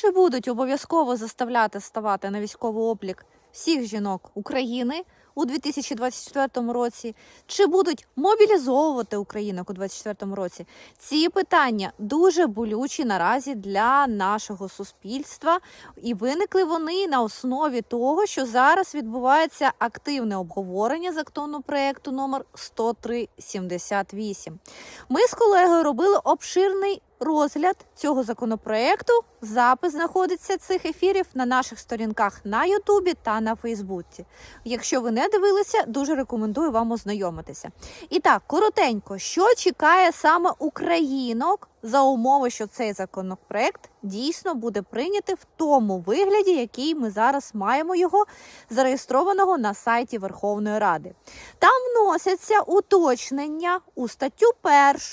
чи будуть обов'язково заставляти ставати на військовий облік всіх жінок України у 2024 році? Чи будуть мобілізовувати українок у 2024 році? Ці питання дуже болючі наразі для нашого суспільства, і виникли вони на основі того, що зараз відбувається активне обговорення законопроекту номер 10378. Ми з колегою робили обширний розгляд цього законопроекту. Запис знаходиться цих ефірів на наших сторінках на Ютубі та на Фейсбуці. Якщо ви не дивилися, дуже рекомендую вам ознайомитися. І так, коротенько, що чекає саме українок за умови, що цей законопроект дійсно буде прийнятий в тому вигляді, який ми зараз маємо його зареєстрованого на сайті Верховної Ради. Там вносяться уточнення у статтю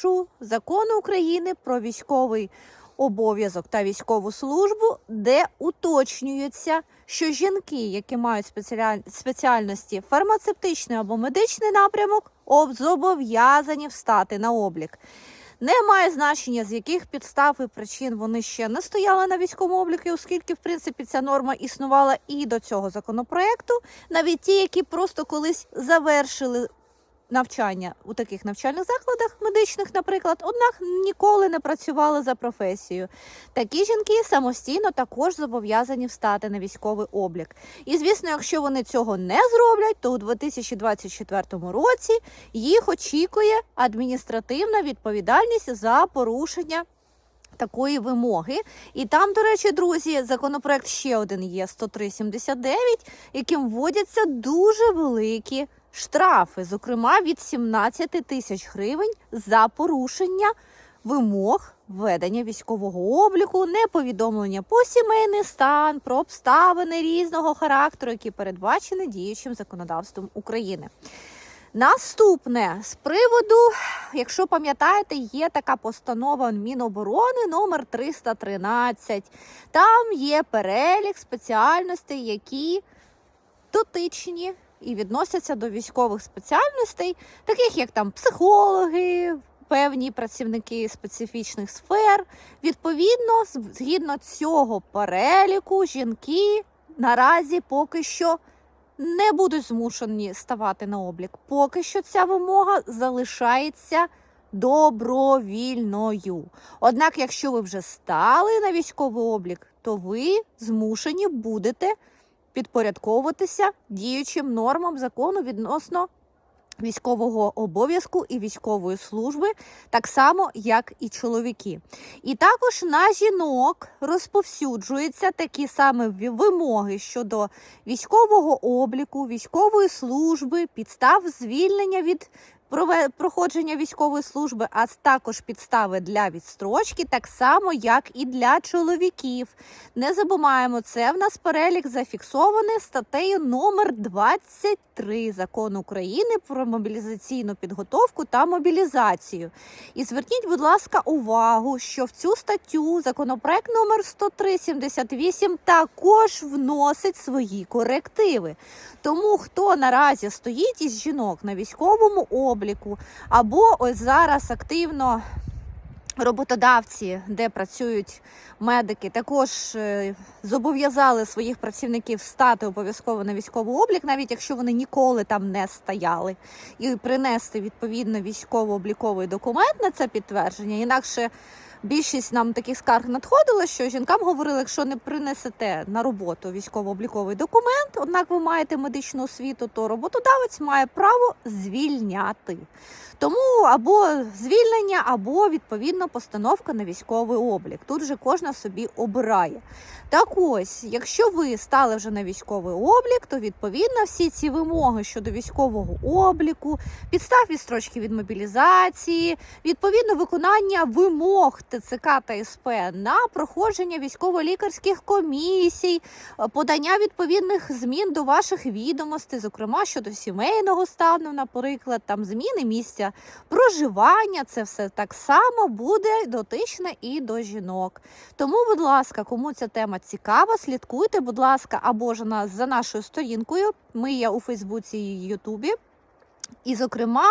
1 закону України про військовий обов'язок та військову службу, де уточнюється, що жінки, які мають спеціаль- спеціальності фармацевтичний або медичний напрямок, об- зобов'язані встати на облік. Немає значення, з яких підстав і причин вони ще не стояли на військовому обліку, оскільки, в принципі, ця норма існувала і до цього законопроекту, навіть ті, які просто колись завершили навчання у таких навчальних закладах медичних, наприклад, однак ніколи не працювали за професією. Такі жінки самостійно також зобов'язані встати на військовий облік. І звісно, якщо вони цього не зроблять, то у 2024 році їх очікує адміністративна відповідальність за порушення. Такої вимоги, і там, до речі, друзі, законопроект ще один є 103.79, яким вводяться дуже великі штрафи, зокрема від 17 тисяч гривень за порушення вимог ведення військового обліку, неповідомлення по сімейний стан, про обставини різного характеру, які передбачені діючим законодавством України. Наступне з приводу, якщо пам'ятаєте, є така постанова Міноборони номер 313. Там є перелік спеціальностей, які дотичні і відносяться до військових спеціальностей, таких як там психологи, певні працівники специфічних сфер. Відповідно, згідно цього переліку, жінки наразі поки що не будуть змушені ставати на облік. Поки що ця вимога залишається добровільною. Однак, якщо ви вже стали на військовий облік, то ви змушені будете підпорядковуватися діючим нормам закону відносно військового обов'язку і військової служби, так само як і чоловіки. І також на жінок розповсюджуються такі саме вимоги щодо військового обліку, військової служби, підстав звільнення від проходження військової служби, а також підстави для відстрочки, так само як і для чоловіків. Не забуваємо, це в нас перелік зафіксований статтею номер 23 закону України про мобілізаційну підготовку та мобілізацію. І зверніть, будь ласка, увагу, що в цю статтю законопроект номер 10378 також вносить свої корективи. Тому хто наразі стоїть із жінок на військовому обліку, або ось зараз активно роботодавці, де працюють медики, також е, зобов'язали своїх працівників стати обов'язково на військовий облік, навіть якщо вони ніколи там не стояли, і принести відповідно військово-обліковий документ на це підтвердження. Інакше більшість нам таких скарг надходило, що жінкам говорили, якщо не принесете на роботу військово-обліковий документ, однак ви маєте медичну освіту, то роботодавець має право звільняти. Тому або звільнення, або відповідно постановка на військовий облік. Тут же кожна собі обирає. Так ось, якщо ви стали вже на військовий облік, то відповідно всі ці вимоги щодо військового обліку, підстав відстрочки від мобілізації, відповідно виконання вимог ТЦК та СП на проходження військово-лікарських комісій, е, подання відповідних змін до ваших відомостей, зокрема щодо сімейного стану, наприклад, там зміни місця проживання, це все так само буде дотичне і до жінок. Тому, будь ласка, кому ця тема цікава, слідкуйте, будь ласка, або ж на, за нашою сторінкою. Ми є у Фейсбуці і Ютубі. І, зокрема,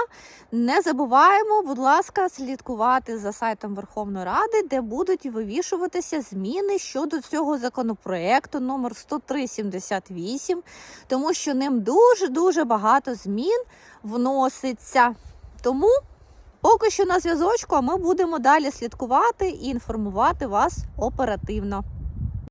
не забуваємо, будь ласка, слідкувати за сайтом Верховної Ради, де будуть вивішуватися зміни щодо цього законопроекту номер 10378, тому що ним дуже дуже багато змін вноситься. Тому поки що на зв'язочку, а ми будемо далі слідкувати і інформувати вас оперативно.